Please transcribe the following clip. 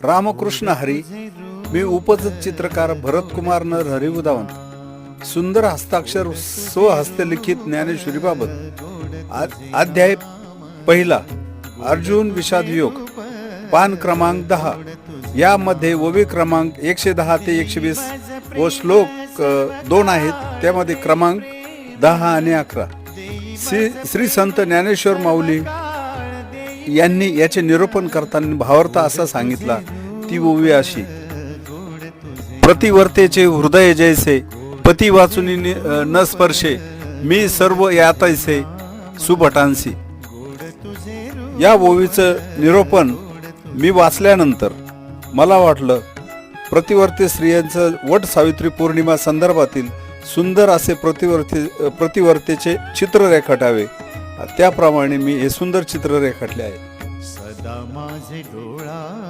रामकृष्ण हरी मी उपजत चित्रकार भरतकुमार नर उदावंत सुंदर हस्ताक्षर स्वहस्तलिखित ज्ञानेश्वरीबाबत. अध्याय पहिला अर्जुन विषाद योग पान क्रमांक दहा. यामध्ये ओवी क्रमांक एकशे दहा ते एकशे वीस व श्लोक दोन आहेत. त्यामध्ये क्रमांक दहा आणि अकरा. श्री श्री संत ज्ञानेश्वर माऊली यांनी याचे निरूपण करताना भावार्थ असा सांगितला ती ओवी अशी. प्रतिवर्तेचे हृदय जैसे पती वाचून न स्पर्शे मी सर्व यातैसे सुभटांसी. या ओवीचं निरूपण मी वाचल्यानंतर मला वाटलं प्रतिवर्ती स्त्रियांचं वट सावित्री पौर्णिमा संदर्भातील सुंदर असे प्रतिवर्ती प्रतिवर्तेचे चित्र रेखाटावे त्याप्रमाणे मी हे सुंदर चित्र रेखाटले आहे. सदा माझे डोळा